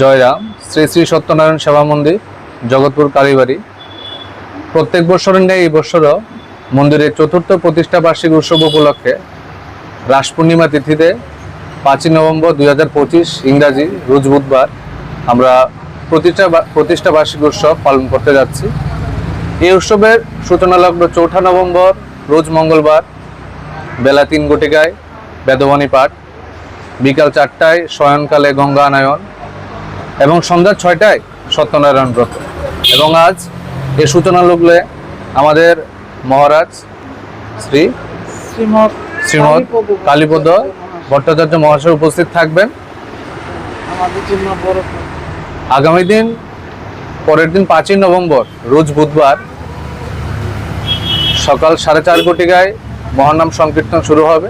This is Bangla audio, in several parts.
জয়রাম শ্রী শ্রী সত্যনারায়ণ সেবা মন্দির, জগৎপুর কালীবাড়ি। প্রত্যেক বছরের ন্যায় এই বছরও মন্দিরের চতুর্থ প্রতিষ্ঠা বার্ষিক উৎসব উপলক্ষে রাস পূর্ণিমা তিথিতে পাঁচই নভেম্বর দুই হাজার পঁচিশ ইংরাজি, রোজ বুধবার আমরা প্রতিষ্ঠা প্রতিষ্ঠা বার্ষিক উৎসব পালন করতে যাচ্ছি। এই উৎসবের সূচনা লগ্ন চৌঠা নভেম্বর রোজ মঙ্গলবার বেলা তিন ঘটিকায় বেদবাণী পাঠ বিকাল চারটায় শয়নকালে গঙ্গা আনায়ন এবং সন্ধ্যা ছয়টায় সত্যনারায়ণ ব্রত। এবং আজ এ সূচনা লগ্নে আমাদের মহারাজ শ্রী শ্রীমৎ কালীপদ ভট্টাচার্য মহাশয় উপস্থিত থাকবেন। আগামী দিন পরের দিন পাঁচই নভেম্বর রোজ বুধবার সকাল সাড়ে চার ঘটিকায় মহানাম সংকীর্তন শুরু হবে।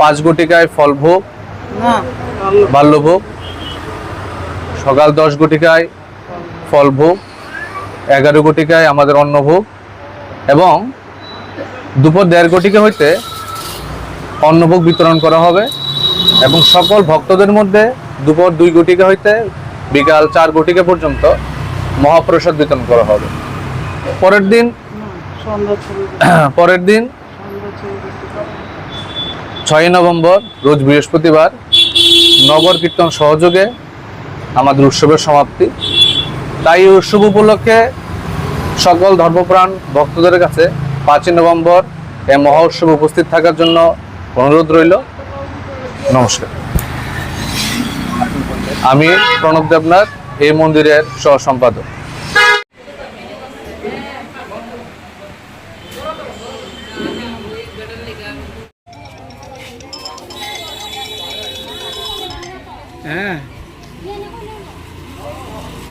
পাঁচ ঘটিকায় ফলভোগ, বাল্যভোগ, সকাল দশ ঘটিকায় ফলভোগ, এগারো ঘটিকায় আমাদের অন্নভোগ এবং দুপুর দেড় ঘটিকা হইতে অন্নভোগ বিতরণ করা হবে এবং সকল ভক্তদের মধ্যে দুপুর দুই ঘটিকা হইতে বিকাল চার ঘটিকা পর্যন্ত মহাপ্রসাদ বিতরণ করা হবে। পরের দিন পরের দিন ছয়ই নভেম্বর রোজ বৃহস্পতিবার নগর কীর্তন সহযোগে আমাদের উৎসবের সমাপ্তি। তাই এই উৎসব উপলক্ষে সকল ধর্মপ্রাণ ভক্তদের কাছে পাঁচই নভেম্বর এই মহা উৎসবে উপস্থিত থাকার জন্য অনুরোধ রইল। নমস্কার। আমি প্রণব দেবনাথ এই মন্দিরের সহ সম্পাদক হ্যাঁ।